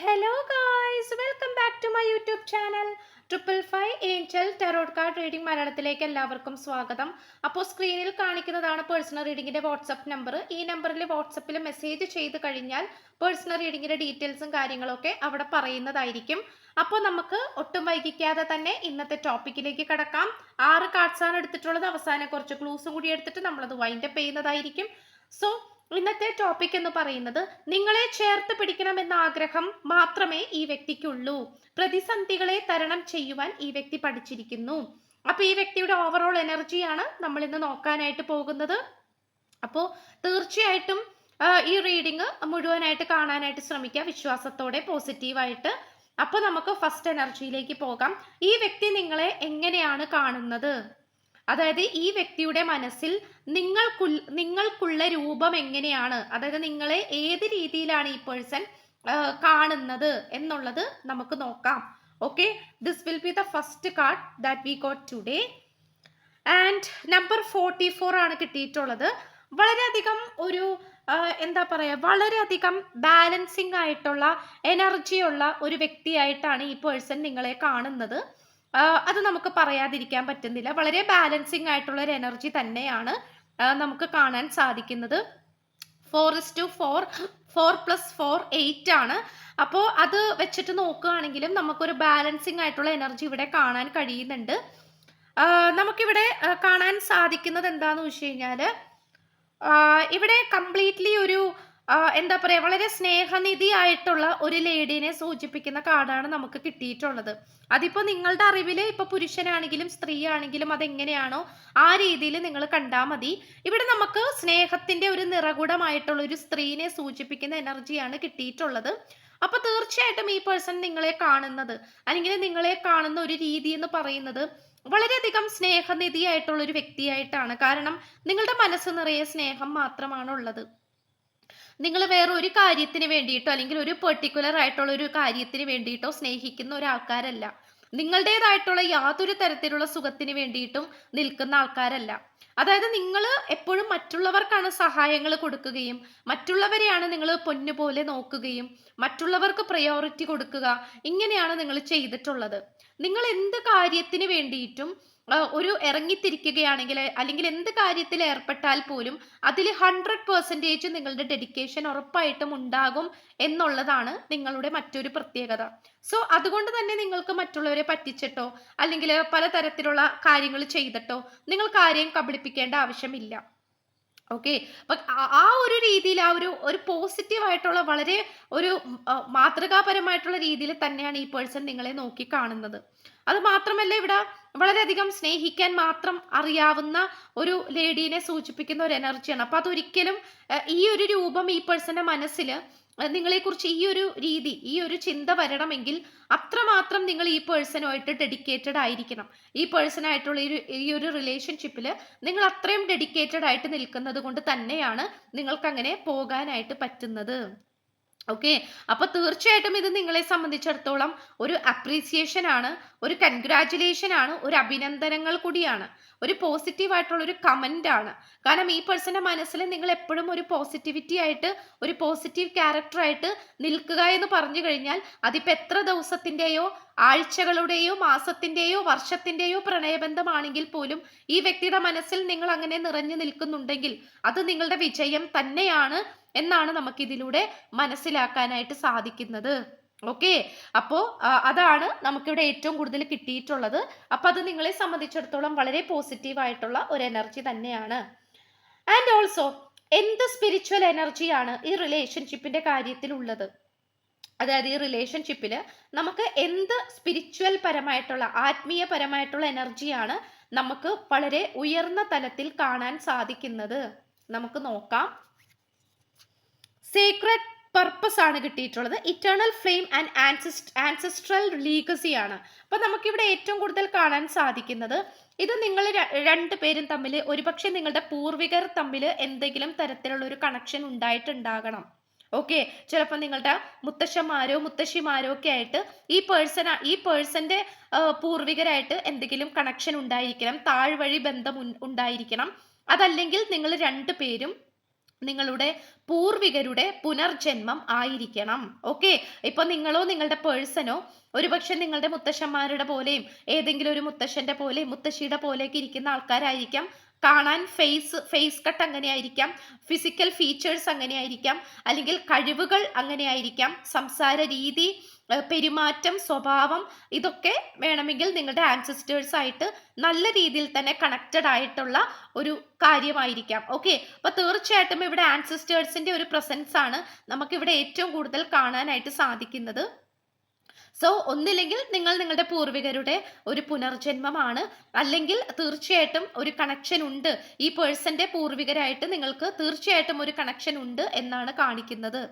Hello guys welcome back to my YouTube channel triple five angel tarot card reading മലയാളത്തിലേക്ക് എല്ലാവർക്കും സ്വാഗതം. അപ്പോൾ സ്ക്രീനിൽ കാണിക്കുന്നതാണ് പേഴ്സണൽ റീഡിങ്ങിന്റെ വാട്സപ്പ് നമ്പർ ഈ നമ്പറിൽ വാട്സപ്പിൽ മെസ്സേജ് ചെയ്ത് കഴിഞ്ഞാൽ പേഴ്സണൽ റീഡിങ്ങിന്റെ ഡീറ്റെയിൽസും കാര്യങ്ങളൊക്കെ അവിടെ പറയുന്നതായിരിക്കും. അപ്പോൾ നമുക്ക് ഒട്ടും വൈകിക്കാതെ തന്നെ ഇന്നത്തെ ടോപ്പിക്കിലേക്ക് കടക്കാം. ആറ് കാർഡ്സാണ് എടുത്തിട്ടുള്ളത്. അവസാനം കുറച്ച് ക്ലൂസും കൂടി എടുത്തിട്ട് നമ്മളത് വൈൻഡപ്പ് ചെയ്യുന്നതായിരിക്കും. സോ ഇന്നത്തെ ടോപ്പിക് എന്ന് പറയുന്നത് നിങ്ങളെ ചേർത്ത് പിടിക്കണമെന്ന ആഗ്രഹം മാത്രമേ ഈ വ്യക്തിക്കുള്ളൂ. പ്രതിസന്ധികളെ തരണം ചെയ്യുവാൻ ഈ വ്യക്തി പഠിച്ചിരിക്കുന്നു. അപ്പൊ ഈ വ്യക്തിയുടെ ഓവറോൾ എനർജിയാണ് നമ്മൾ ഇന്ന് നോക്കാനായിട്ട് പോകുന്നത്. അപ്പോൾ തീർച്ചയായിട്ടും ഈ റീഡിങ് മുഴുവനായിട്ട് കാണാനായിട്ട് ശ്രമിക്കുക. വിശ്വാസത്തോടെ പോസിറ്റീവായിട്ട് അപ്പോൾ നമുക്ക് ഫസ്റ്റ് എനർജിയിലേക്ക് പോകാം. ഈ വ്യക്തി നിങ്ങളെ എങ്ങനെയാണ് കാണുന്നത്? അതായത് ഈ വ്യക്തിയുടെ മനസ്സിൽ നിങ്ങൾക്കു നിങ്ങൾക്കുള്ള രൂപം എങ്ങനെയാണ്? അതായത് നിങ്ങളെ ഏത് രീതിയിലാണ് ഈ പേഴ്സൺ കാണുന്നത് എന്നുള്ളത് നമുക്ക് നോക്കാം. Okay this will be the first card that we got today and number forty four ആണ് കിട്ടിയിട്ടുള്ളത്. വളരെയധികം ഒരു എന്താ പറയുക വളരെയധികം ബാലൻസിങ് ആയിട്ടുള്ള എനർജിയുള്ള ഒരു വ്യക്തിയായിട്ടാണ് ഈ പേഴ്സൺ നിങ്ങളെ കാണുന്നത്. അത് നമുക്ക് പറയാതിരിക്കാൻ പറ്റുന്നില്ല. വളരെ ബാലൻസിങ് ആയിട്ടുള്ള ഒരു എനർജി തന്നെയാണ് നമുക്ക് കാണാൻ സാധിക്കുന്നത്. Four is two four four plus four eight ആണ്. അപ്പോൾ അത് വെച്ചിട്ട് നോക്കുകയാണെങ്കിലും നമുക്കൊരു ബാലൻസിങ് ആയിട്ടുള്ള എനർജി ഇവിടെ കാണാൻ കഴിയുന്നുണ്ട്. നമുക്കിവിടെ കാണാൻ സാധിക്കുന്നത് എന്താണെന്ന് വെച്ച് കഴിഞ്ഞാൽ ഇവിടെ കംപ്ലീറ്റ്ലി ഒരു എന്താ പറയുക വളരെ സ്നേഹനിധി ആയിട്ടുള്ള ഒരു ലേഡീനെ സൂചിപ്പിക്കുന്ന കാർഡാണ് നമുക്ക് കിട്ടിയിട്ടുള്ളത്. അതിപ്പോ നിങ്ങളുടെ അറിവിൽ ഇപ്പോൾ പുരുഷനാണെങ്കിലും സ്ത്രീ ആണെങ്കിലും അതെങ്ങനെയാണോ ആ രീതിയിൽ നിങ്ങൾ കണ്ടാൽ മതി. ഇവിടെ നമുക്ക് സ്നേഹത്തിന്റെ ഒരു നിറകുടമായിട്ടുള്ള ഒരു സ്ത്രീനെ സൂചിപ്പിക്കുന്ന എനർജിയാണ് കിട്ടിയിട്ടുള്ളത്. അപ്പൊ തീർച്ചയായിട്ടും ഈ പേഴ്സൺ നിങ്ങളെ കാണുന്നത് അല്ലെങ്കിൽ നിങ്ങളെ കാണുന്ന ഒരു രീതി എന്ന് പറയുന്നത് വളരെയധികം സ്നേഹനിധിയായിട്ടുള്ള ഒരു വ്യക്തിയായിട്ടാണ്. കാരണം നിങ്ങളുടെ മനസ്സ് നിറയെ സ്നേഹം മാത്രമാണ് ഉള്ളത് നിങ്ങൾ വേറെ ഒരു കാര്യത്തിന് വേണ്ടിയിട്ടോ അല്ലെങ്കിൽ ഒരു പെർട്ടിക്കുലർ ആയിട്ടുള്ള ഒരു കാര്യത്തിന് വേണ്ടിയിട്ടോ സ്നേഹിക്കുന്ന ഒരാൾക്കാരല്ല. നിങ്ങളുടേതായിട്ടുള്ള യാതൊരു തരത്തിലുള്ള സുഖത്തിന് വേണ്ടിയിട്ടും നിൽക്കുന്ന ആൾക്കാരല്ല. അതായത് നിങ്ങൾ എപ്പോഴും മറ്റുള്ളവർക്കാണ് സഹായങ്ങൾ കൊടുക്കുകയും മറ്റുള്ളവരെയാണ് നിങ്ങൾ പൊന്നുപോലെ നോക്കുകയും മറ്റുള്ളവർക്ക് പ്രയോറിറ്റി കൊടുക്കുക ഇങ്ങനെയാണ് നിങ്ങൾ ചെയ്തിട്ടുള്ളത്. നിങ്ങൾ എന്ത് കാര്യത്തിന് വേണ്ടിയിട്ടും ഒരു ഇറങ്ങിത്തിരിക്കുകയാണെങ്കിൽ അല്ലെങ്കിൽ എന്ത് കാര്യത്തിൽ ഏർപ്പെട്ടാൽ പോലും അതിൽ ഹൺഡ്രഡ് പെർസെന്റേജ് നിങ്ങളുടെ ഡെഡിക്കേഷൻ ഉറപ്പായിട്ടും ഉണ്ടാകും എന്നുള്ളതാണ് നിങ്ങളുടെ മറ്റൊരു പ്രത്യേകത. സോ അതുകൊണ്ട് തന്നെ നിങ്ങൾക്ക് മറ്റുള്ളവരെ പറ്റിച്ചിട്ടോ അല്ലെങ്കിൽ പലതരത്തിലുള്ള കാര്യങ്ങൾ ചെയ്തിട്ടോ നിങ്ങൾ ആരെയും കബളിപ്പിക്കേണ്ട ആവശ്യമില്ല. ഓക്കെ ആ- ഒരു രീതിയിൽ ആ ഒരു ഒരു പോസിറ്റീവ് ആയിട്ടുള്ള വളരെ ഒരു മാതൃകാപരമായിട്ടുള്ള രീതിയിൽ തന്നെയാണ് ഈ പേഴ്സൺ നിങ്ങളെ നോക്കി കാണുന്നത്. അത് മാത്രമല്ല ഇവിടെ വളരെയധികം സ്നേഹിക്കാൻ മാത്രം അറിയാവുന്ന ഒരു ലേഡീനെ സൂചിപ്പിക്കുന്ന ഒരു എനർജിയാണ്. അപ്പൊ അതൊരിക്കലും ഈ ഒരു രൂപം ഈ പേഴ്സന്റെ മനസ്സിൽ നിങ്ങളെക്കുറിച്ച് ഈ ഒരു രീതി ഈ ഒരു ചിന്ത വരണമെങ്കിൽ അത്രമാത്രം നിങ്ങൾ ഈ പേഴ്സണുമായിട്ട് ഡെഡിക്കേറ്റഡ് ആയിരിക്കണം. ഈ പേഴ്സണായിട്ടുള്ള ഈ ഈ ഒരു റിലേഷൻഷിപ്പിൽ നിങ്ങൾ അത്രയും ഡെഡിക്കേറ്റഡ് ആയിട്ട് നിൽക്കുന്നത് കൊണ്ട് തന്നെയാണ് നിങ്ങൾക്ക് അങ്ങനെ പോകാനായിട്ട് പറ്റുന്നത്. ഓക്കെ അപ്പൊ തീർച്ചയായിട്ടും ഇത് നിങ്ങളെ സംബന്ധിച്ചിടത്തോളം ഒരു അപ്രീസിയേഷൻ ആണ് ഒരു കൺഗ്രാറ്റുലേഷൻ ആണ് ഒരു അഭിനന്ദനങ്ങൾ കൂടിയാണ്. ഒരു പോസിറ്റീവ് ആയിട്ടുള്ള ഒരു കമന്റ് ആണ്. കാരണം ഈ പേഴ്സന്റെ മനസ്സിൽ നിങ്ങൾ എപ്പോഴും ഒരു പോസിറ്റിവിറ്റി ആയിട്ട് ഒരു പോസിറ്റീവ് ക്യാരക്ടറായിട്ട് നിൽക്കുക എന്ന് പറഞ്ഞു കഴിഞ്ഞാൽ അതിപ്പോൾ എത്ര ദിവസത്തിന്റെയോ ആഴ്ചകളുടെയോ മാസത്തിന്റെയോ വർഷത്തിന്റെയോ പ്രണയബന്ധമാണെങ്കിൽ പോലും ഈ വ്യക്തിയുടെ മനസ്സിൽ നിങ്ങൾ അങ്ങനെ നിറഞ്ഞു നിൽക്കുന്നുണ്ടെങ്കിൽ അത് നിങ്ങളുടെ വിജയം തന്നെയാണ് എന്നാണ് നമുക്കിതിലൂടെ മനസ്സിലാക്കാനായിട്ട് സാധിക്കുന്നത്. ഓക്കെ? അപ്പോ ആ, അതാണ് നമുക്കിവിടെ ഏറ്റവും കൂടുതൽ കിട്ടിയിട്ടുള്ളത്. അപ്പോൾ അത് നിങ്ങളെ സംബന്ധിച്ചിടത്തോളം വളരെ പോസിറ്റീവ് ആയിട്ടുള്ള ഒരു എനർജി തന്നെയാണ്. ആൻഡ് ഓൾസോ എന്ത് സ്പിരിച്വൽ എനർജിയാണ് ഈ റിലേഷൻഷിപ്പിന്റെ കാര്യത്തിലുള്ളത്? അതായത് ഈ റിലേഷൻഷിപ്പിൽ നമുക്ക് എന്ത് സ്പിരിച്വൽ പരമായിട്ടുള്ള ആത്മീയപരമായിട്ടുള്ള എനർജിയാണ് നമുക്ക് വളരെ ഉയർന്ന തലത്തിൽ കാണാൻ സാധിക്കുന്നത്? നമുക്ക് നോക്കാം. സീക്രട്ട് പർപ്പസ് ആണ് കിട്ടിയിട്ടുള്ളത്. Eternal flame and ancestral legacy ആണ്. അപ്പൊ നമുക്കിവിടെ ഏറ്റവും കൂടുതൽ കാണാൻ സാധിക്കുന്നത് ഇത് നിങ്ങൾ രണ്ട് പേരും തമ്മിൽ ഒരുപക്ഷെ നിങ്ങളുടെ പൂർവികർ തമ്മിൽ എന്തെങ്കിലും തരത്തിലുള്ള ഒരു കണക്ഷൻ ഉണ്ടായിട്ടുണ്ടാകണം. ഓക്കെ ചിലപ്പോൾ നിങ്ങളുടെ മുത്തശ്ശന്മാരോ മുത്തശ്ശിമാരോ ഒക്കെ ആയിട്ട് ഈ പേഴ്സൺ ഈ പേഴ്സന്റെ പൂർവികരായിട്ട് എന്തെങ്കിലും കണക്ഷൻ ഉണ്ടായിരിക്കണം. താഴ്വഴി ബന്ധം ഉണ്ടായിരിക്കണം. അതല്ലെങ്കിൽ നിങ്ങൾ രണ്ടുപേരും നിങ്ങളുടെ പൂർവികരുടെ പുനർജന്മം ആയിരിക്കണം. ഓക്കെ ഇപ്പൊ നിങ്ങളോ നിങ്ങളുടെ പേഴ്സണോ ഒരുപക്ഷെ നിങ്ങളുടെ മുത്തശ്ശന്മാരുടെ പോലെയും ഏതെങ്കിലും ഒരു മുത്തശ്ശന്റെ പോലെയും മുത്തശ്ശിയുടെ പോലെയൊക്കെ ഇരിക്കുന്ന ആൾക്കാരായിരിക്കാം. കാണാൻ ഫേസ് ഫേസ് കട്ട് അങ്ങനെയായിരിക്കാം. ഫിസിക്കൽ ഫീച്ചേഴ്സ് അങ്ങനെയായിരിക്കാം. അല്ലെങ്കിൽ കഴിവുകൾ അങ്ങനെയായിരിക്കാം. സംസാര രീതി പെരുമാറ്റം സ്വഭാവം ഇതൊക്കെ വേണമെങ്കിൽ നിങ്ങളുടെ ആൻസിസ്റ്റേഴ്സ് ആയിട്ട് നല്ല രീതിയിൽ തന്നെ കണക്റ്റഡ് ആയിട്ടുള്ള ഒരു കാര്യമായിരിക്കാം. ഓക്കെ അപ്പൊ തീർച്ചയായിട്ടും ഇവിടെ ആൻസിസ്റ്റേഴ്സിന്റെ ഒരു പ്രസൻസ് ആണ് നമുക്കിവിടെ ഏറ്റവും കൂടുതൽ കാണാനായിട്ട് സാധിക്കുന്നത്. സോ ഒന്നില്ലെങ്കിൽ നിങ്ങൾ നിങ്ങളുടെ പൂർവികരുടെ ഒരു പുനർജന്മമാണ്. അല്ലെങ്കിൽ തീർച്ചയായിട്ടും ഒരു കണക്ഷൻ ഉണ്ട്. ഈ പേഴ്സന്റെ പൂർവികരായിട്ട് നിങ്ങൾക്ക് തീർച്ചയായിട്ടും ഒരു കണക്ഷൻ ഉണ്ട് എന്നാണ് കാണിക്കുന്നത്.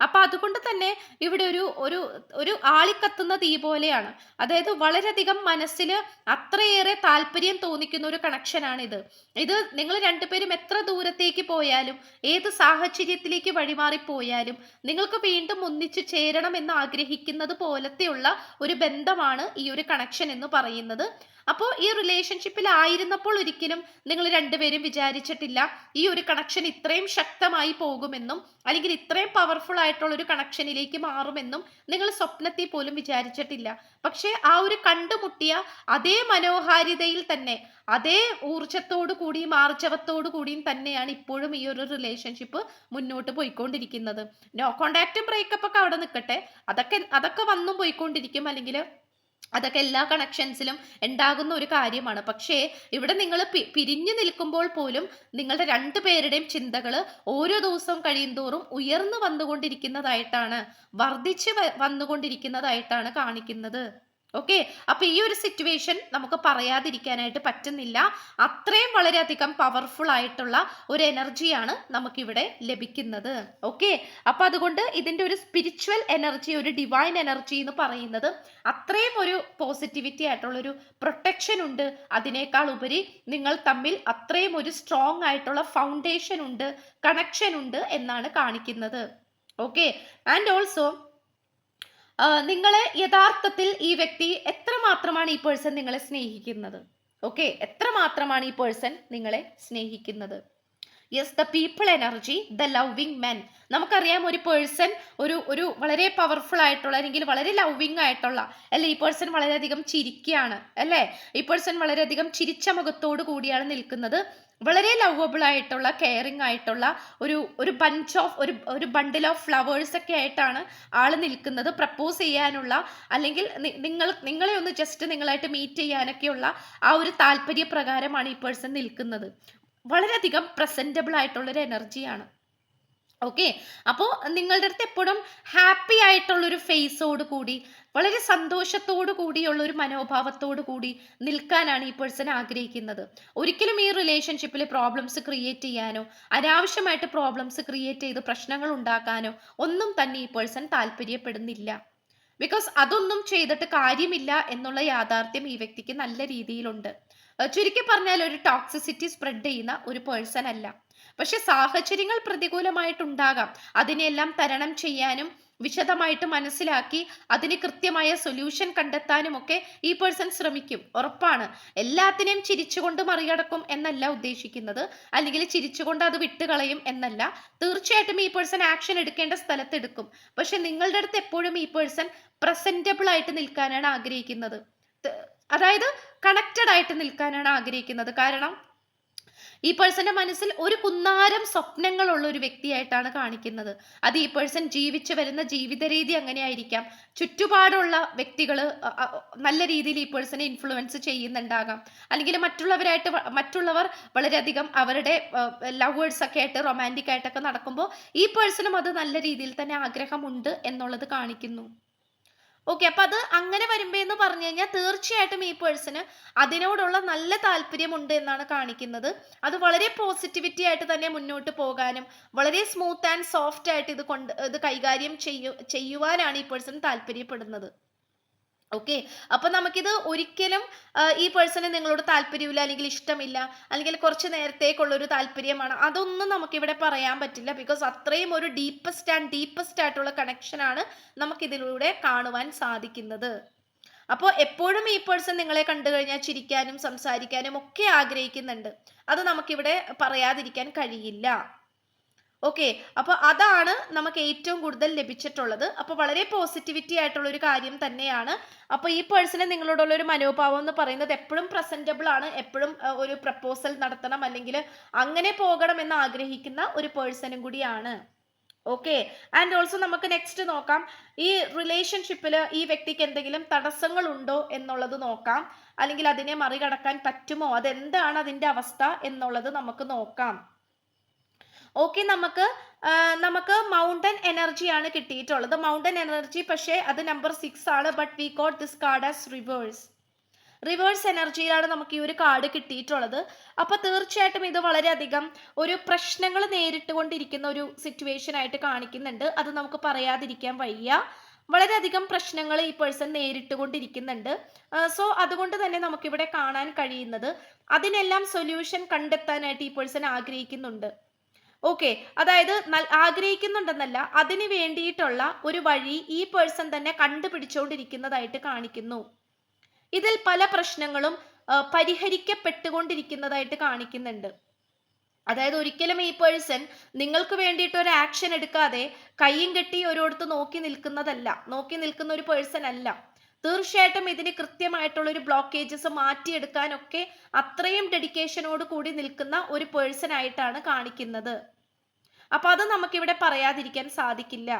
അപ്പൊ അതുകൊണ്ട് തന്നെ ഇവിടെ ഒരു ഒരു ഒരു ആളിക്കത്തുന്ന തീ പോലെയാണ് അതായത് വളരെയധികം മനസ്സിൽ അത്രയേറെ താല്പര്യം തോന്നിക്കുന്ന ഒരു കണക്ഷനാണ് ഇത് ഇത് നിങ്ങൾ രണ്ടുപേരും എത്ര ദൂരത്തേക്ക് പോയാലും ഏത് സാഹചര്യത്തിലേക്ക് വഴിമാറി പോയാലും നിങ്ങൾക്ക് വീണ്ടും ഒന്നിച്ചു ചേരണം എന്ന് ആഗ്രഹിക്കുന്നത് പോലത്തെയുള്ള ഒരു ബന്ധമാണ് ഈ ഒരു കണക്ഷൻ എന്ന് പറയുന്നത്. അപ്പോൾ ഈ റിലേഷൻഷിപ്പിൽ ആയിരുന്നപ്പോൾ ഒരിക്കലും നിങ്ങൾ രണ്ടുപേരും വിചാരിച്ചിട്ടില്ല ഈ ഒരു കണക്ഷൻ ഇത്രയും ശക്തമായി പോകുമെന്നും അല്ലെങ്കിൽ ഇത്രയും പവർഫുൾ ആയിട്ടുള്ള ഒരു കണക്ഷനിലേക്ക് മാറുമെന്നും നിങ്ങൾ സ്വപ്നത്തിൽ പോലും വിചാരിച്ചിട്ടില്ല. പക്ഷേ ആ ഒരു കണ്ടുമുട്ടിയ അതേ മനോഹാരിതയിൽ തന്നെ അതേ ഊർജത്തോടു കൂടിയും ആർജവത്തോടു കൂടിയും തന്നെയാണ് ഇപ്പോഴും ഈ ഒരു റിലേഷൻഷിപ്പ് മുന്നോട്ട് പോയിക്കൊണ്ടിരിക്കുന്നത്. നോ കോണ്ടാക്റ്റും ബ്രേക്കപ്പ് ഒക്കെ അവിടെ നിൽക്കട്ടെ അതൊക്കെ അതൊക്കെ വന്നും പോയിക്കൊണ്ടിരിക്കും. അല്ലെങ്കിൽ അതൊക്കെ എല്ലാ കണക്ഷൻസിലും ഉണ്ടാകുന്ന ഒരു കാര്യമാണ്. പക്ഷേ ഇവിടെ നിങ്ങൾ പിരിഞ്ഞു നിൽക്കുമ്പോൾ പോലും നിങ്ങളുടെ രണ്ടു പേരുടെയും ചിന്തകൾ ഓരോ ദിവസവും കഴിയുന്തോറും ഉയർന്നു വന്നുകൊണ്ടിരിക്കുന്നതായിട്ടാണ് വർദ്ധിച്ച് വന്നുകൊണ്ടിരിക്കുന്നതായിട്ടാണ് കാണിക്കുന്നത്. ഓക്കെ അപ്പൊ ഈ ഒരു സിറ്റുവേഷൻ നമുക്ക് പറയാതിരിക്കാനായിട്ട് പറ്റുന്നില്ല. അത്രയും വളരെയധികം പവർഫുൾ ആയിട്ടുള്ള ഒരു എനർജിയാണ് നമുക്കിവിടെ ലഭിക്കുന്നത്. ഓക്കെ അപ്പൊ അതുകൊണ്ട് ഇതിന്റെ ഒരു സ്പിരിച്വൽ എനർജി ഒരു ഡിവൈൻ എനർജി എന്ന് പറയുന്നത് അത്രയും ഒരു പോസിറ്റിവിറ്റി ആയിട്ടുള്ള ഒരു പ്രൊട്ടക്ഷൻ ഉണ്ട്. അതിനേക്കാൾ ഉപരി നിങ്ങൾ തമ്മിൽ അത്രയും ഒരു സ്ട്രോങ് ആയിട്ടുള്ള ഫൗണ്ടേഷൻ ഉണ്ട് കണക്ഷൻ ഉണ്ട് എന്നാണ് കാണിക്കുന്നത്. ഓക്കെ ആൻഡ് ഓൾസോ നിങ്ങളെ യഥാർത്ഥത്തിൽ ഈ വ്യക്തി എത്രമാത്രമാണ് ഈ പേഴ്സൺ നിങ്ങളെ സ്നേഹിക്കുന്നത്? ഓക്കെ എത്രമാത്രമാണ് ഈ പേഴ്സൺ നിങ്ങളെ സ്നേഹിക്കുന്നത്? Yes the people energy the loving men നമുക്കറിയാം ഒരു പേഴ്സൺ ഒരു ഒരു വളരെ പവർഫുൾ ആയിട്ടുള്ള അല്ലെങ്കിൽ വളരെ ലവിങ് ആയിട്ടുള്ള അല്ലെ? ഈ പേഴ്സൺ വളരെയധികം ചിരിക്കുകയാണ് അല്ലേ? ഈ പേഴ്സൺ വളരെയധികം ചിരിച്ച മുഖത്തോടു കൂടിയാണ് നിൽക്കുന്നത്. വളരെ ലവബിൾ ആയിട്ടുള്ള കെയറിങ് ആയിട്ടുള്ള ഒരു ഒരു ബഞ്ച് ഓഫ് ഒരു ഒരു ബണ്ടിൽ ഓഫ് ഫ്ലവേഴ്സ് ഒക്കെ ആയിട്ടാണ് ആൾ നിൽക്കുന്നത്. പ്രപ്പോസ് ചെയ്യാനുള്ള അല്ലെങ്കിൽ നിങ്ങൾ നിങ്ങളെ ഒന്ന് ജസ്റ്റ് നിങ്ങളായിട്ട് മീറ്റ് ചെയ്യാനൊക്കെയുള്ള ആ ഒരു താല്പര്യപ്രകാരമാണ് ഈ പേഴ്സൺ നിൽക്കുന്നത്. വളരെയധികം പ്രസന്റബിൾ ആയിട്ടുള്ളൊരു എനർജിയാണ് ഓക്കെ അപ്പോൾ നിങ്ങളുടെ അടുത്ത് എപ്പോഴും ഹാപ്പി ആയിട്ടുള്ളൊരു ഫേസോട് കൂടി വളരെ സന്തോഷത്തോടു കൂടിയുള്ള ഒരു മനോഭാവത്തോടു കൂടി നിൽക്കാനാണ് ഈ പേഴ്സൺ ആഗ്രഹിക്കുന്നത്. ഒരിക്കലും ഈ റിലേഷൻഷിപ്പിൽ പ്രോബ്ലംസ് ക്രിയേറ്റ് ചെയ്യാനോ അനാവശ്യമായിട്ട് പ്രോബ്ലംസ് ക്രിയേറ്റ് ചെയ്ത് പ്രശ്നങ്ങൾ ഉണ്ടാക്കാനോ ഒന്നും തന്നെ ഈ പേഴ്സൺ താല്പര്യപ്പെടുന്നില്ല. ബിക്കോസ് അതൊന്നും ചെയ്തിട്ട് കാര്യമില്ല എന്നുള്ള യാഥാർത്ഥ്യം ഈ വ്യക്തിക്ക് നല്ല രീതിയിലുണ്ട്. ചുരുക്കി പറഞ്ഞാൽ ഒരു ടോക്സിസിറ്റി സ്പ്രെഡ് ചെയ്യുന്ന ഒരു പേഴ്സൺ അല്ല. പക്ഷെ സാഹചര്യങ്ങൾ പ്രതികൂലമായിട്ടുണ്ടാകാം. അതിനെല്ലാം തരണം ചെയ്യാനും വിശദമായിട്ട് മനസ്സിലാക്കി അതിന് കൃത്യമായ സൊല്യൂഷൻ കണ്ടെത്താനും ഒക്കെ ഈ പേഴ്സൺ ശ്രമിക്കും. ഉറപ്പാണ്. എല്ലാത്തിനെയും ചിരിച്ചുകൊണ്ട് മറികടക്കും എന്നല്ല ഉദ്ദേശിക്കുന്നത്. അല്ലെങ്കിൽ ചിരിച്ചുകൊണ്ട് അത് വിട്ടുകളയും എന്നല്ല. തീർച്ചയായിട്ടും ഈ പേഴ്സൺ ആക്ഷൻ എടുക്കേണ്ട സ്ഥലത്ത് എടുക്കും. പക്ഷെ നിങ്ങളുടെ അടുത്ത് എപ്പോഴും ഈ പേഴ്സൺ പ്രസന്റബിൾ ആയിട്ട് നിൽക്കാനാണ് ആഗ്രഹിക്കുന്നത്. അതായത് കണക്റ്റഡ് ആയിട്ട് നിൽക്കാനാണ് ആഗ്രഹിക്കുന്നത്. കാരണം ഈ പേഴ്സന്റെ മനസ്സിൽ ഒരു കുന്നാരം സ്വപ്നങ്ങളുള്ള ഒരു വ്യക്തിയായിട്ടാണ് കാണിക്കുന്നത്. അത് ഈ പേഴ്സൺ ജീവിച്ചു വരുന്ന ജീവിത രീതി അങ്ങനെയായിരിക്കാം. ചുറ്റുപാടുള്ള വ്യക്തികൾ നല്ല രീതിയിൽ ഈ പേഴ്സണെ ഇൻഫ്ലുവൻസ് ചെയ്യുന്നുണ്ടാകാം. അല്ലെങ്കിൽ മറ്റുള്ളവരായിട്ട് മറ്റുള്ളവർ വളരെയധികം അവരുടെ ലവേഴ്സ് ഒക്കെ ആയിട്ട് റൊമാന്റിക് ആയിട്ടൊക്കെ നടക്കുമ്പോൾ ഈ പേഴ്സണും അത് നല്ല രീതിയിൽ തന്നെ ആഗ്രഹമുണ്ട് എന്നുള്ളത് കാണിക്കുന്നു. ഓക്കെ അപ്പൊ അത് അങ്ങനെ വരുമ്പോ എന്ന് പറഞ്ഞു കഴിഞ്ഞാൽ തീർച്ചയായിട്ടും ഈ പേഴ്സണ് അതിനോടുള്ള നല്ല താല്പര്യമുണ്ട് എന്നാണ് കാണിക്കുന്നത്. അത് വളരെ പോസിറ്റിവിറ്റി ആയിട്ട് തന്നെ മുന്നോട്ട് പോകാനും വളരെ സ്മൂത്ത് ആൻഡ് സോഫ്റ്റ് ആയിട്ട് ഇത് കൊണ്ട് ഇത് കൈകാര്യം ചെയ്യു ചെയ്യുവാനാണ് ഈ പേഴ്സൺ താല്പര്യപ്പെടുന്നത്. ഓക്കെ അപ്പൊ നമുക്കിത് ഒരിക്കലും ഈ പേഴ്സണെ നിങ്ങളോട് താല്പര്യമില്ല അല്ലെങ്കിൽ ഇഷ്ടമില്ല അല്ലെങ്കിൽ കുറച്ച് നേരത്തേക്കുള്ള ഒരു താല്പര്യമാണ് അതൊന്നും നമുക്കിവിടെ പറയാൻ പറ്റില്ല ബിക്കോസ് അത്രയും ഒരു ഡീപ്പസ്റ്റ് ആൻഡ് ഡീപ്പസ്റ്റ് ആയിട്ടുള്ള കണക്ഷനാണ് നമുക്കിതിലൂടെ കാണുവാൻ സാധിക്കുന്നത്. അപ്പോൾ എപ്പോഴും ഈ പേഴ്സൺ നിങ്ങളെ കണ്ടു കഴിഞ്ഞാൽ ചിരിക്കാനും സംസാരിക്കാനും ഒക്കെ ആഗ്രഹിക്കുന്നുണ്ട്. അത് നമുക്കിവിടെ പറയാതിരിക്കാൻ കഴിയില്ല. ഓക്കെ അപ്പോൾ അതാണ് നമുക്ക് ഏറ്റവും കൂടുതൽ ലഭിച്ചിട്ടുള്ളത്. അപ്പോൾ വളരെ പോസിറ്റിവിറ്റി ആയിട്ടുള്ള ഒരു കാര്യം തന്നെയാണ്. അപ്പോൾ ഈ പേഴ്സണെ നിങ്ങളോടുള്ള ഒരു മനോഭാവം എന്ന് പറയുന്നത് എപ്പോഴും പ്രസന്റബിൾ ആണ്. എപ്പോഴും ഒരു പ്രപ്പോസൽ നടത്തണം അല്ലെങ്കിൽ അങ്ങനെ പോകണം എന്ന് ആഗ്രഹിക്കുന്ന ഒരു പേഴ്സണും കൂടിയാണ്. ഓക്കെ ആൻഡ് ഓൾസോ നമുക്ക് നെക്സ്റ്റ് നോക്കാം. ഈ റിലേഷൻഷിപ്പിൽ ഈ വ്യക്തിക്ക് എന്തെങ്കിലും തടസ്സങ്ങൾ ഉണ്ടോ എന്നുള്ളത് നോക്കാം. അല്ലെങ്കിൽ അതിനെ മറികടക്കാൻ പറ്റുമോ? അതെന്താണ് അതിന്റെ അവസ്ഥ എന്നുള്ളത് നമുക്ക് നോക്കാം. ഓക്കെ നമുക്ക് നമുക്ക് മൗണ്ടൻ എനർജി ആണ് കിട്ടിയിട്ടുള്ളത്. മൗണ്ടൻ എനർജി പക്ഷേ അത് നമ്പർ സിക്സ് ആണ് but we got this card as reverse reverse എനർജിയിലാണ് നമുക്ക് ഈ ഒരു കാർഡ് കിട്ടിയിട്ടുള്ളത്. അപ്പോൾ തീർച്ചയായിട്ടും ഇത് വളരെയധികം ഒരു പ്രശ്നങ്ങൾ നേരിട്ടുകൊണ്ടിരിക്കുന്ന ഒരു സിറ്റുവേഷൻ ആയിട്ട് കാണിക്കുന്നുണ്ട്. അത് നമുക്ക് പറയാതിരിക്കാൻ വയ്യ. വളരെയധികം പ്രശ്നങ്ങൾ ഈ പേഴ്സൺ നേരിട്ടുകൊണ്ടിരിക്കുന്നുണ്ട്. സോ അതുകൊണ്ട് തന്നെ നമുക്കിവിടെ കാണാൻ കഴിയുന്നത് അതിനെല്ലാം സൊല്യൂഷൻ കണ്ടെത്താനായിട്ട് ഈ പേഴ്സൺ ആഗ്രഹിക്കുന്നുണ്ട്. ഓക്കെ അതായത് ആഗ്രഹിക്കുന്നുണ്ടെന്നല്ല അതിന് വേണ്ടിയിട്ടുള്ള ഒരു വഴി ഈ പേഴ്സൺ തന്നെ കണ്ടുപിടിച്ചുകൊണ്ടിരിക്കുന്നതായിട്ട് കാണിക്കുന്നു. ഇതിൽ പല പ്രശ്നങ്ങളും പരിഹരിക്കപ്പെട്ടുകൊണ്ടിരിക്കുന്നതായിട്ട് കാണിക്കുന്നുണ്ട്. അതായത് ഒരിക്കലും ഈ പേഴ്സൺ നിങ്ങൾക്ക് വേണ്ടിയിട്ട് ഒരു ആക്ഷൻ എടുക്കാതെ കയ്യും കെട്ടി ഒരിടത്ത് നോക്കി നിൽക്കുന്നതല്ല നോക്കി നിൽക്കുന്ന ഒരു പേഴ്സൺ അല്ല. തീർച്ചയായിട്ടും ഇതിന് കൃത്യമായിട്ടുള്ള ഒരു ബ്ലോക്കേജസ് മാറ്റിയെടുക്കാനൊക്കെ അത്രയും ഡെഡിക്കേഷനോട് കൂടി നിൽക്കുന്ന ഒരു പേഴ്സൺ ആയിട്ടാണ് കാണിക്കുന്നത്. അപ്പൊ അത് നമുക്ക് ഇവിടെ പറയാതിരിക്കാൻ സാധിക്കില്ല.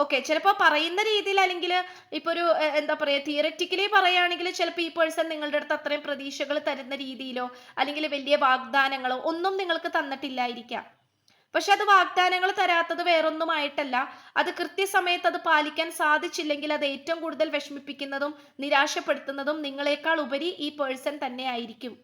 ഓക്കെ ചിലപ്പോൾ പറയുന്ന രീതിയിൽ അല്ലെങ്കിൽ ഇപ്പോൾ ഒരു എന്താ പറയുക തിയററ്റിക്കലി പറയുകയാണെങ്കിൽ ചിലപ്പോൾ ഈ പേഴ്സൺ നിങ്ങളുടെ അടുത്ത് അത്രയും പ്രതീക്ഷകൾ തരുന്ന രീതിയിലോ അല്ലെങ്കിൽ വലിയ വാഗ്ദാനങ്ങളോ ഒന്നും നിങ്ങൾക്ക് തന്നിട്ടില്ലായിരിക്കാം. പക്ഷെ അത് വാഗ്ദാനങ്ങൾ തരാത്തത് വേറൊന്നുമായിട്ടല്ല. അത് കൃത്യസമയത്ത് അത് പാലിക്കാൻ സാധിച്ചില്ലെങ്കിൽ അത് ഏറ്റവും കൂടുതൽ വിഷമിപ്പിക്കുന്നതും നിരാശപ്പെടുത്തുന്നതും നിങ്ങളെക്കാൾ ഉപരി ഈ പേഴ്സൺ തന്നെ ആയിരിക്കും.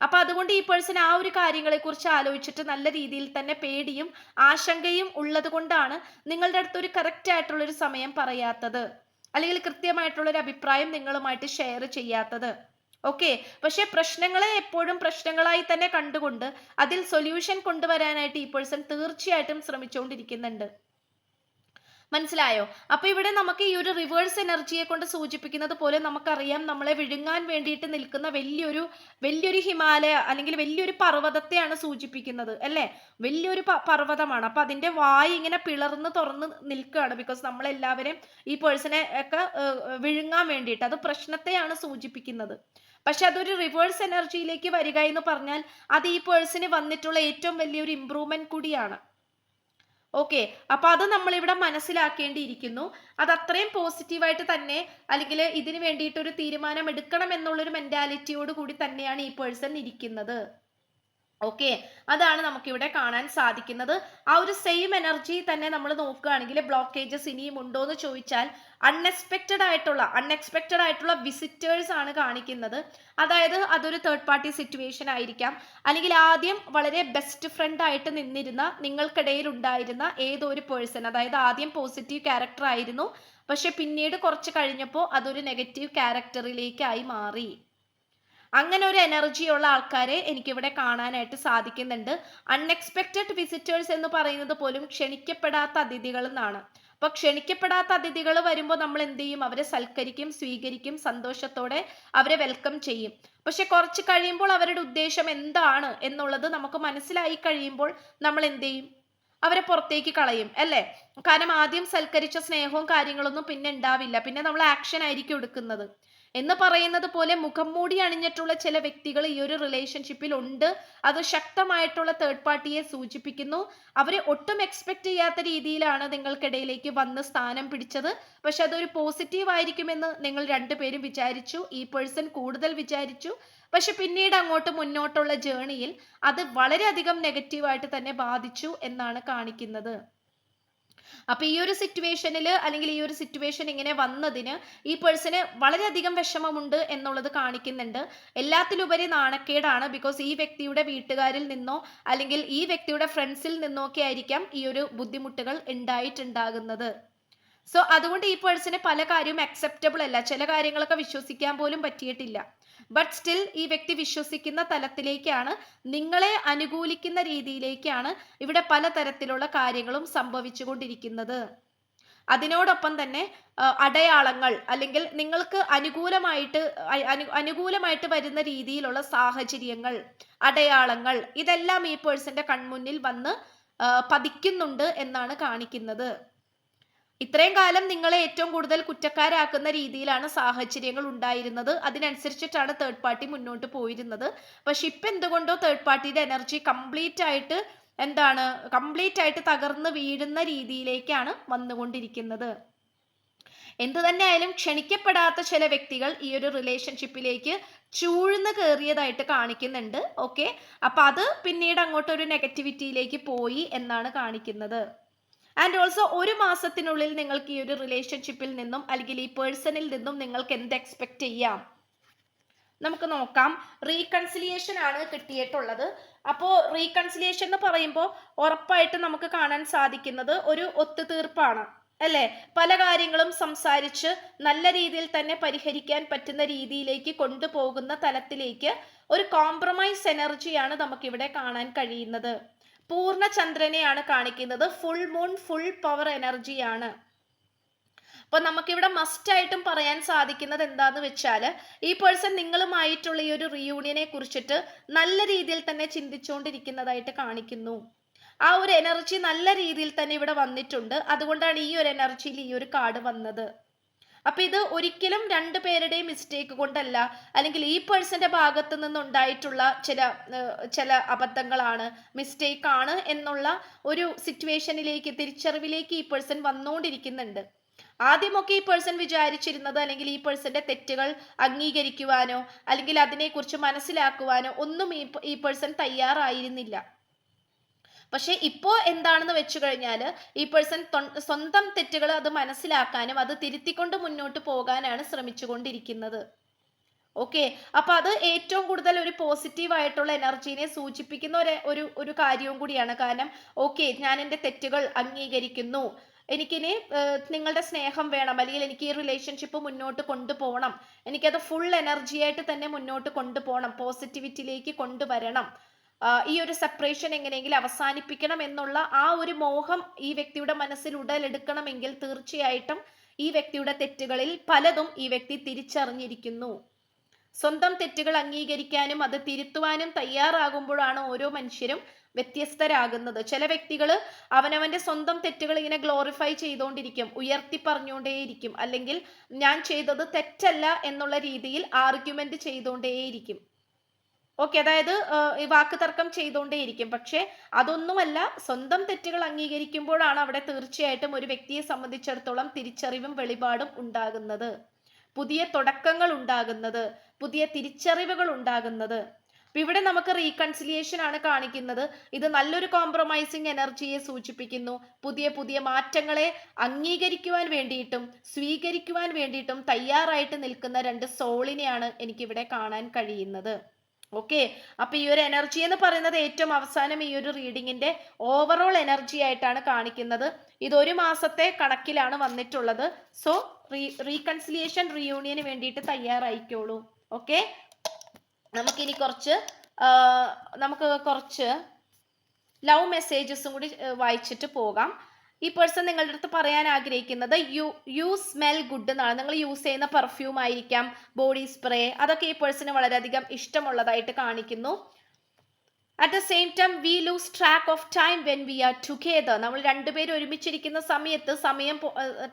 അപ്പൊ അതുകൊണ്ട് ഈ പേഴ്സൺ ആ ഒരു കാര്യങ്ങളെ കുറിച്ച് ആലോചിച്ചിട്ട് നല്ല രീതിയിൽ തന്നെ പേടിയും ആശങ്കയും ഉള്ളത് കൊണ്ടാണ് നിങ്ങളുടെ അടുത്ത് ഒരു കറക്റ്റ് ആയിട്ടുള്ള ഒരു സമയം പറയാത്തത്. അല്ലെങ്കിൽ കൃത്യമായിട്ടുള്ള ഒരു അഭിപ്രായം നിങ്ങളുമായിട്ട് ഷെയർ ചെയ്യാത്തത്. ഓക്കെ പക്ഷെ പ്രശ്നങ്ങളെ എപ്പോഴും പ്രശ്നങ്ങളായി തന്നെ കണ്ടുകൊണ്ട് അതിൽ സൊല്യൂഷൻ കൊണ്ടുവരാനായിട്ട് ഈ പേഴ്സൺ തീർച്ചയായിട്ടും ശ്രമിച്ചുകൊണ്ടിരിക്കുന്നുണ്ട്. മനസ്സിലായോ? അപ്പൊ ഇവിടെ നമുക്ക് ഈ ഒരു റിവേഴ്സ് എനർജിയെ കൊണ്ട് സൂചിപ്പിക്കുന്നത് പോലെ നമുക്കറിയാം നമ്മളെ വിഴുങ്ങാൻ വേണ്ടിയിട്ട് നിൽക്കുന്ന വലിയൊരു വലിയൊരു ഹിമാലയ അല്ലെങ്കിൽ വലിയൊരു പർവതത്തെയാണ് സൂചിപ്പിക്കുന്നത് അല്ലേ? വലിയൊരു പർവതമാണ്. അപ്പൊ അതിന്റെ വായ് ഇങ്ങനെ പിളർന്ന് തുറന്ന് നിൽക്കുകയാണ് ബിക്കോസ് നമ്മളെല്ലാവരെയും ഈ പേഴ്സണെ ഒക്കെ വിഴുങ്ങാൻ വേണ്ടിയിട്ട്. അത് പ്രശ്നത്തെയാണ് സൂചിപ്പിക്കുന്നത്. പക്ഷെ അതൊരു റിവേഴ്സ് എനർജിയിലേക്ക് വരിക എന്ന് പറഞ്ഞാൽ അത് ഈ പേഴ്സണ് വന്നിട്ടുള്ള ഏറ്റവും വലിയൊരു ഇമ്പ്രൂവ്മെന്റ് കൂടിയാണ്. ഓക്കെ അപ്പൊ അത് നമ്മൾ ഇവിടെ മനസ്സിലാക്കേണ്ടിയിരിക്കുന്നു. അത് അത്രയും പോസിറ്റീവായിട്ട് തന്നെ അല്ലെങ്കിൽ ഇതിന് വേണ്ടിയിട്ട് ഒരു തീരുമാനം എടുക്കണം എന്നുള്ളൊരു മെന്റാലിറ്റിയോട് കൂടി തന്നെയാണ് ഈ പേഴ്സൺ ഇരിക്കുന്നത്. ഓക്കെ അതാണ് നമുക്കിവിടെ കാണാൻ സാധിക്കുന്നത്. ആ ഒരു സെയിം എനർജി തന്നെ നമ്മൾ നോക്കുകയാണെങ്കിൽ ബ്ലോക്കേജസ് ഇനിയും ഉണ്ടോ എന്ന് ചോദിച്ചാൽ അൺഎക്സ്പെക്റ്റഡ് ആയിട്ടുള്ള അൺഎക്സ്പെക്റ്റഡ് ആയിട്ടുള്ള വിസിറ്റേഴ്സ് ആണ് കാണിക്കുന്നത്. അതായത് അതൊരു തേർഡ് പാർട്ടി സിറ്റുവേഷൻ ആയിരിക്കാം. അല്ലെങ്കിൽ ആദ്യം വളരെ ബെസ്റ്റ് ഫ്രണ്ട് ആയിട്ട് നിന്നിരുന്ന നിങ്ങൾക്കിടയിൽ ഉണ്ടായിരുന്ന ഏതോ ഒരു പേഴ്സൺ അതായത് ആദ്യം പോസിറ്റീവ് ക്യാരക്ടർ ആയിരുന്നു. പക്ഷെ പിന്നീട് കുറച്ച് കഴിഞ്ഞപ്പോൾ അതൊരു നെഗറ്റീവ് ക്യാരക്ടറിലേക്കായി മാറി. അങ്ങനെ ഒരു എനർജി ഉള്ള ആൾക്കാരെ എനിക്കിവിടെ കാണാനായിട്ട് സാധിക്കുന്നുണ്ട്. അൺഎക്സ്പെക്റ്റഡ് വിസിറ്റേഴ്സ് എന്ന് പറയുന്നത് പോലും ക്ഷണിക്കപ്പെടാത്ത അതിഥികൾ എന്നാണ്. അപ്പൊ ക്ഷണിക്കപ്പെടാത്ത അതിഥികൾ വരുമ്പോൾ നമ്മൾ എന്ത് ചെയ്യും? അവരെ സൽക്കരിക്കും സ്വീകരിക്കും സന്തോഷത്തോടെ അവരെ വെൽക്കം ചെയ്യും. പക്ഷെ കുറച്ച് കഴിയുമ്പോൾ അവരുടെ ഉദ്ദേശം എന്താണ് എന്നുള്ളത് നമുക്ക് മനസ്സിലായി കഴിയുമ്പോൾ നമ്മൾ എന്ത് ചെയ്യും? അവരെ പുറത്തേക്ക് കളയും അല്ലേ? കാരണം ആദ്യം സൽക്കരിച്ച സ്നേഹവും കാര്യങ്ങളൊന്നും പിന്നെ ഉണ്ടാവില്ല. പിന്നെ നമ്മൾ ആക്ഷൻ ആയിരിക്കും എടുക്കുന്നത്. എന്ന് പറയുന്നത് പോലെ മുഖം മൂടി അണിഞ്ഞിട്ടുള്ള ചില വ്യക്തികൾ ഈ ഒരു റിലേഷൻഷിപ്പിൽ ഉണ്ട്. അത് ശക്തമായിട്ടുള്ള തേർഡ് പാർട്ടിയെ സൂചിപ്പിക്കുന്നു. അവരെ ഒട്ടും എക്സ്പെക്ട് ചെയ്യാത്ത രീതിയിലാണ് നിങ്ങൾക്കിടയിലേക്ക് വന്ന് സ്ഥാനം പിടിച്ചത്. പക്ഷെ അതൊരു പോസിറ്റീവ് ആയിരിക്കുമെന്ന് നിങ്ങൾ രണ്ടുപേരും വിചാരിച്ചു. ഈ പേഴ്സൺ കൂടുതൽ വിചാരിച്ചു. പക്ഷെ പിന്നീട് അങ്ങോട്ട് മുന്നോട്ടുള്ള ജേണിയിൽ അത് വളരെയധികം നെഗറ്റീവായിട്ട് തന്നെ ബാധിച്ചു എന്നാണ് കാണിക്കുന്നത്. അപ്പൊ ഈ ഒരു സിറ്റുവേഷനിൽ അല്ലെങ്കിൽ ഈ ഒരു സിറ്റുവേഷൻ ഇങ്ങനെ വന്നതിന് ഈ പേഴ്സണ് വളരെയധികം വിഷമമുണ്ട് എന്നുള്ളത് കാണിക്കുന്നുണ്ട്. എല്ലാത്തിലുപരി നാണക്കേടാണ് ബിക്കോസ് ഈ വ്യക്തിയുടെ വീട്ടുകാരിൽ നിന്നോ അല്ലെങ്കിൽ ഈ വ്യക്തിയുടെ ഫ്രണ്ട്സിൽ നിന്നോ ഒക്കെ ആയിരിക്കാം ഈ ഒരു ബുദ്ധിമുട്ടുകൾ ഉണ്ടായിട്ടുണ്ടാകുന്നത്. സോ അതുകൊണ്ട് ഈ പേഴ്സണ് പല കാര്യവും അക്സെപ്റ്റബിൾ അല്ല. ചില കാര്യങ്ങളൊക്കെ വിശ്വസിക്കാൻ പോലും പറ്റിയിട്ടില്ല. ബട്ട് സ്റ്റിൽ ഈ വ്യക്തി വിശ്വസിക്കുന്ന തലത്തിലേക്കാണ് നിങ്ങളെ അനുകൂലിക്കുന്ന രീതിയിലേക്കാണ് ഇവിടെ പലതരത്തിലുള്ള കാര്യങ്ങളും സംഭവിച്ചുകൊണ്ടിരിക്കുന്നത്. അതിനോടൊപ്പം തന്നെ അടയാളങ്ങൾ അല്ലെങ്കിൽ നിങ്ങൾക്ക് അനുകൂലമായിട്ട് അനുകൂലമായിട്ട് വരുന്ന രീതിയിലുള്ള സാഹചര്യങ്ങൾ അടയാളങ്ങൾ ഇതെല്ലാം ഈ പേഴ്സന്റെ കൺമുന്നിൽ വന്ന് പതിക്കുന്നുണ്ട് എന്നാണ് കാണിക്കുന്നത്. ഇത്രയും കാലം നിങ്ങളെ ഏറ്റവും കൂടുതൽ കുറ്റക്കാരാക്കുന്ന രീതിയിലാണ് സാഹചര്യങ്ങൾ ഉണ്ടായിരുന്നത്. അതിനനുസരിച്ചിട്ടാണ് തേർഡ് പാർട്ടി മുന്നോട്ട് പോയിരുന്നത്. പക്ഷെ ഇപ്പം എന്തുകൊണ്ടോ തേർഡ് പാർട്ടിയുടെ എനർജി കംപ്ലീറ്റ് ആയിട്ട് എന്താണ് കംപ്ലീറ്റ് ആയിട്ട് തകർന്ന് വീഴുന്ന രീതിയിലേക്കാണ് വന്നുകൊണ്ടിരിക്കുന്നത്. എന്തു തന്നെയായാലും ക്ഷണിക്കപ്പെടാത്ത ചില വ്യക്തികൾ ഈ ഒരു റിലേഷൻഷിപ്പിലേക്ക് ചൂഴ്ന്ന് കയറിയതായിട്ട് കാണിക്കുന്നുണ്ട്. ഓക്കെ അപ്പൊ അത് പിന്നീട് അങ്ങോട്ടൊരു നെഗറ്റിവിറ്റിയിലേക്ക് പോയി എന്നാണ് കാണിക്കുന്നത്. ആൻഡ് ഓൾസോ ഒരു മാസത്തിനുള്ളിൽ നിങ്ങൾക്ക് ഈ ഒരു റിലേഷൻഷിപ്പിൽ നിന്നും അല്ലെങ്കിൽ ഈ പേഴ്സണിൽ നിന്നും നിങ്ങൾക്ക് എന്ത് എക്സ്പെക്ട് ചെയ്യാം? നമുക്ക് നോക്കാം. റീകൺസിലിയേഷൻ ആണ് കിട്ടിയിട്ടുള്ളത്. അപ്പോൾ റീകൺസിലിയേഷൻ എന്ന് പറയുമ്പോൾ ഉറപ്പായിട്ട് നമുക്ക് കാണാൻ സാധിക്കുന്നത് ഒരു ഒത്തുതീർപ്പാണ്. അല്ലേ? പല കാര്യങ്ങളും സംസാരിച്ച് നല്ല രീതിയിൽ തന്നെ പരിഹരിക്കാൻ പറ്റുന്ന രീതിയിലേക്ക് കൊണ്ടുപോകുന്ന തലത്തിലേക്ക് ഒരു കോംപ്രമൈസ് എനർജിയാണ് നമുക്കിവിടെ കാണാൻ കഴിയുന്നത്. പൂർണ ചന്ദ്രനെയാണ് കാണിക്കുന്നത് ഫുൾ മൂൺ ഫുൾ പവർ എനർജിയാണ് അപ്പൊ നമുക്കിവിടെ മസ്റ്റ് ആയിട്ടും പറയാൻ സാധിക്കുന്നത് എന്താന്ന് വെച്ചാൽ ഈ പേഴ്സൺ നിങ്ങളുമായിട്ടുള്ള ഈ ഒരു റിയൂണിയനെ കുറിച്ചിട്ട് നല്ല രീതിയിൽ തന്നെ ചിന്തിച്ചുകൊണ്ടിരിക്കുന്നതായിട്ട് കാണിക്കുന്നു. ആ ഒരു എനർജി നല്ല രീതിയിൽ തന്നെ ഇവിടെ വന്നിട്ടുണ്ട്. അതുകൊണ്ടാണ് ഈ ഒരു എനർജിയിൽ ഈ ഒരു കാർഡ് വന്നത്. അപ്പൊ ഇത് ഒരിക്കലും രണ്ടു പേരുടെയും മിസ്റ്റേക്ക് കൊണ്ടല്ല. അല്ലെങ്കിൽ ഈ പേഴ്സന്റെ ഭാഗത്ത് നിന്നുണ്ടായിട്ടുള്ള ചില ചില അബദ്ധങ്ങളാണ് മിസ്റ്റേക്ക് ആണ് എന്നുള്ള ഒരു സിറ്റുവേഷനിലേക്ക് തിരിച്ചറിവിലേക്ക് ഈ പേഴ്സൺ വന്നുകൊണ്ടിരിക്കുന്നുണ്ട് ആദ്യമൊക്കെ ഈ പേഴ്സൺ വിചാരിച്ചിരുന്നത് അല്ലെങ്കിൽ ഈ പേഴ്സന്റെ തെറ്റുകൾ അംഗീകരിക്കുവാനോ അല്ലെങ്കിൽ അതിനെക്കുറിച്ച് മനസ്സിലാക്കുവാനോ ഒന്നും ഈ ഈ പേഴ്സൺ തയ്യാറായിരുന്നില്ല. പക്ഷെ ഇപ്പോ എന്താണെന്ന് വെച്ചു കഴിഞ്ഞാൽ ഈ പേഴ്സൺ സ്വന്തം തെറ്റുകൾ അത് മനസ്സിലാക്കാനും അത് തിരുത്തിക്കൊണ്ട് മുന്നോട്ട് പോകാനാണ് ശ്രമിച്ചുകൊണ്ടിരിക്കുന്നത്. ഓക്കെ അപ്പൊ അത് ഏറ്റവും കൂടുതൽ ഒരു പോസിറ്റീവ് ആയിട്ടുള്ള എനർജീനെ സൂചിപ്പിക്കുന്ന ഒരു ഒരു കാര്യവും കൂടിയാണ്. കാരണം ഓക്കെ ഞാൻ എന്റെ തെറ്റുകൾ അംഗീകരിക്കുന്നു. എനിക്കിനി നിങ്ങളുടെ സ്നേഹം വേണം. അല്ലെങ്കിൽ എനിക്ക് ഈ റിലേഷൻഷിപ്പ് മുന്നോട്ട് കൊണ്ടുപോകണം. എനിക്കത് ഫുൾ എനർജി ആയിട്ട് തന്നെ മുന്നോട്ട് കൊണ്ടുപോകണം. പോസിറ്റിവിറ്റിയിലേക്ക് കൊണ്ടുവരണം. ഈ ഒരു സെപ്പറേഷൻ എങ്ങനെയെങ്കിലും അവസാനിപ്പിക്കണം എന്നുള്ള ആ ഒരു മോഹം ഈ വ്യക്തിയുടെ മനസ്സിൽ ഉടലെടുക്കണമെങ്കിൽ തീർച്ചയായിട്ടും ഈ വ്യക്തിയുടെ തെറ്റുകളിൽ പലതും ഈ വ്യക്തി തിരിച്ചറിഞ്ഞിരിക്കുന്നു. സ്വന്തം തെറ്റുകൾ അംഗീകരിക്കാനും അത് തിരുത്തുവാനും തയ്യാറാകുമ്പോഴാണ് ഓരോ മനുഷ്യരും വ്യത്യസ്തരാകുന്നത്. ചില വ്യക്തികൾ അവനവന്റെ സ്വന്തം തെറ്റുകൾ ഇങ്ങനെ ഗ്ലോറിഫൈ ചെയ്തുകൊണ്ടിരിക്കും ഉയർത്തി പറഞ്ഞുകൊണ്ടേയിരിക്കും അല്ലെങ്കിൽ ഞാൻ ചെയ്തത് തെറ്റല്ല എന്നുള്ള രീതിയിൽ ആർഗ്യുമെന്റ് ചെയ്തുകൊണ്ടേയിരിക്കും. ഓക്കെ അതായത് ഈ വാക്ക് തർക്കം ചെയ്തുകൊണ്ടേയിരിക്കും പക്ഷെ അതൊന്നുമല്ല സ്വന്തം തെറ്റുകൾ അംഗീകരിക്കുമ്പോഴാണ് അവിടെ തീർച്ചയായിട്ടും ഒരു വ്യക്തിയെ സംബന്ധിച്ചിടത്തോളം തിരിച്ചറിവും വെളിപാടും ഉണ്ടാകുന്നത്. പുതിയ തുടക്കങ്ങൾ ഉണ്ടാകുന്നത് പുതിയ തിരിച്ചറിവുകൾ ഉണ്ടാകുന്നത്. അപ്പൊ ഇവിടെ നമുക്ക് റീകൺസിലിയേഷൻ ആണ് കാണിക്കുന്നത്. ഇത് നല്ലൊരു കോംപ്രമൈസിങ് എനർജിയെ സൂചിപ്പിക്കുന്നു. പുതിയ പുതിയ മാറ്റങ്ങളെ അംഗീകരിക്കുവാൻ വേണ്ടിയിട്ടും സ്വീകരിക്കുവാൻ വേണ്ടിയിട്ടും തയ്യാറായിട്ട് നിൽക്കുന്ന രണ്ട് സോളിനെയാണ് എനിക്കിവിടെ കാണാൻ കഴിയുന്നത്. ഓക്കെ അപ്പൊ ഈ ഒരു എനർജി എന്ന് പറയുന്നത് ഏറ്റവും അവസാനം ഈ ഒരു റീഡിങ്ങിന്റെ ഓവറോൾ എനർജി ആയിട്ടാണ് കാണിക്കുന്നത്. ഇത് ഒരു മാസത്തെ കണക്കിലാണ് വന്നിട്ടുള്ളത്. സോ റീ റീകൺസിലിയേഷൻ റീയൂണിയന് വേണ്ടിയിട്ട് തയ്യാറായിക്കോളൂ. ഓക്കെ നമുക്കിനി കുറച്ച് നമുക്ക് കുറച്ച് ലവ് മെസ്സേജസും കൂടി വായിച്ചിട്ട് പോകാം. ഈ പേഴ്സൺ നിങ്ങളുടെ അടുത്ത് പറയാൻ ആഗ്രഹിക്കുന്നത് യു യു സ്മെൽ ഗുഡ് എന്നാണ്. നിങ്ങൾ യൂസ് ചെയ്യുന്ന പെർഫ്യൂം ആയിരിക്കാം ബോഡി സ്പ്രേ അതൊക്കെ ഈ പേഴ്സണ് വളരെയധികം ഇഷ്ടമുള്ളതായിട്ട് കാണിക്കുന്നു. At the same time we lose track of time when we are together നമ്മൾ രണ്ടുപേരും ഒരുമിച്ചിരിക്കുന്ന സമയത്ത് സമയം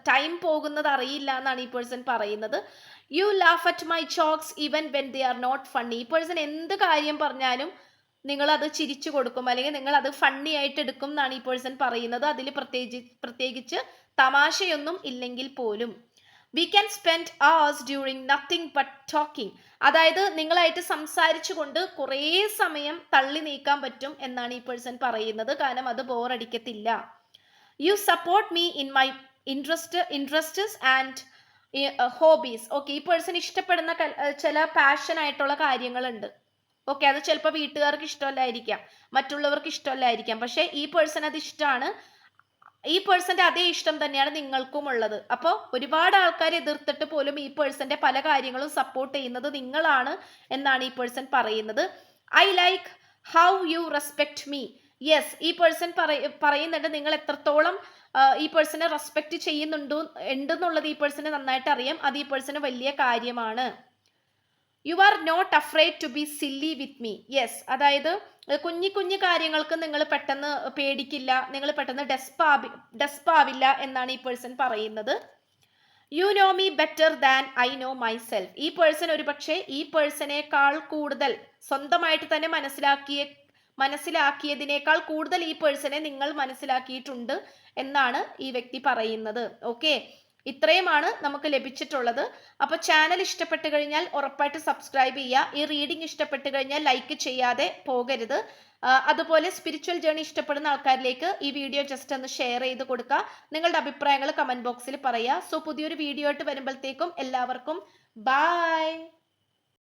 ടൈം പോകുന്നത് അറിയില്ല എന്നാണ് ഈ പേഴ്സൺ പറയുന്നത്. You laugh at my jokes even when they are not funny ഈ പേഴ്സൺ എന്ത് കാര്യം പറഞ്ഞാലും നിങ്ങൾ അത് ചിരിച്ചു കൊടുക്കും അല്ലെങ്കിൽ നിങ്ങൾ അത് ഫണ്ണി ആയിട്ട് എടുക്കും എന്നാണ് ഈ പേഴ്സൺ പറയുന്നത്. അതിൽ പ്രത്യേകിച്ച് പ്രത്യേകിച്ച് തമാശയൊന്നും ഇല്ലെങ്കിൽ പോലും. We can spend hours during nothing but talking അതായത് നിങ്ങളായിട്ട് സംസാരിച്ചുകൊണ്ട് കുറേ സമയം തള്ളി നീക്കാൻ പറ്റും എന്നാണ് ഈ പേഴ്സൺ പറയുന്നത്. കാരണം അത് ബോറടിക്കത്തില്ല you support me in my interest interests and hobbies okay ഈ പേഴ്സൺ ഇഷ്ടപ്പെടുന്ന ചില പാഷൻ ആയിട്ടുള്ള കാര്യങ്ങളുണ്ട്. ഓക്കെ അത് ചിലപ്പോൾ വീട്ടുകാർക്ക് ഇഷ്ടമല്ലായിരിക്കാം. മറ്റുള്ളവർക്ക് ഇഷ്ടമല്ലായിരിക്കാം. പക്ഷേ ഈ പേഴ്സൺ അത് ഇഷ്ടമാണ് ഈ പേഴ്സന്റെ അതേ ഇഷ്ടം തന്നെയാണ് നിങ്ങൾക്കും ഉള്ളത്. അപ്പോൾ ഒരുപാട് ആൾക്കാർ എതിർത്തിട്ട് പോലും ഈ പേഴ്സന്റെ പല കാര്യങ്ങളും സപ്പോർട്ട് ചെയ്യുന്നത് നിങ്ങളാണ് എന്നാണ് ഈ പേഴ്സൺ പറയുന്നത്. I like how you respect me yes ഈ പേഴ്സൺ പറയുന്നുണ്ട് നിങ്ങൾ എത്രത്തോളം ഈ പേഴ്സണെ റെസ്പെക്ട് ചെയ്യുന്നുണ്ടോ ഉണ്ടെന്നുള്ളത് ഈ പേഴ്സണെ നന്നായിട്ട് അറിയാം. അത് ഈ പേഴ്സണ് വലിയ കാര്യമാണ്. You are not afraid to be silly with me yes അതായത് കുഞ്ഞു കുഞ്ഞു കാര്യങ്ങൾക്ക് നിങ്ങൾ പെട്ടെന്ന് പേടിക്കില്ല നിങ്ങൾ പെട്ടെന്ന് ഡെസ്പാവി ഡെസ്പാവില്ല എന്നാണ് ഈ പേഴ്സൺ പറയുന്നത്. You know me better than I know myself ഈ പേഴ്സൺ ഒരുപക്ഷെ ഈ പേഴ്സണേക്കാൾ കൂടുതൽ സ്വന്തമായിട്ട് തന്നെ മനസ്സിലാക്കിയ മനസ്സിലാക്കിയതിനേക്കാൾ കൂടുതൽ ഈ പേഴ്സണെ നിങ്ങൾ മനസ്സിലാക്കിയിട്ടുണ്ട് എന്നാണ് ഈ വ്യക്തി പറയുന്നത്. ഓക്കെ ഇത്രയുമാണ് നമുക്ക് ലഭിച്ചിട്ടുള്ളത്. അപ്പോൾ ചാനൽ ഇഷ്ടപ്പെട്ട് കഴിഞ്ഞാൽ ഉറപ്പായിട്ട് സബ്സ്ക്രൈബ് ചെയ്യുക. ഈ റീഡിംഗ് ഇഷ്ടപ്പെട്ട് കഴിഞ്ഞാൽ ലൈക്ക് ചെയ്യാതെ പോകരുത്. അതുപോലെ സ്പിരിച്വൽ ജേണി ഇഷ്ടപ്പെടുന്ന ആൾക്കാരിലേക്ക് ഈ വീഡിയോ ജസ്റ്റ് ഒന്ന് ഷെയർ ചെയ്ത് കൊടുക്കുക. നിങ്ങളുടെ അഭിപ്രായങ്ങൾ കമന്റ് ബോക്സിൽ പറയുക. സോ പുതിയൊരു വീഡിയോ ആയിട്ട് വരുമ്പോഴത്തേക്കും എല്ലാവർക്കും ബായ്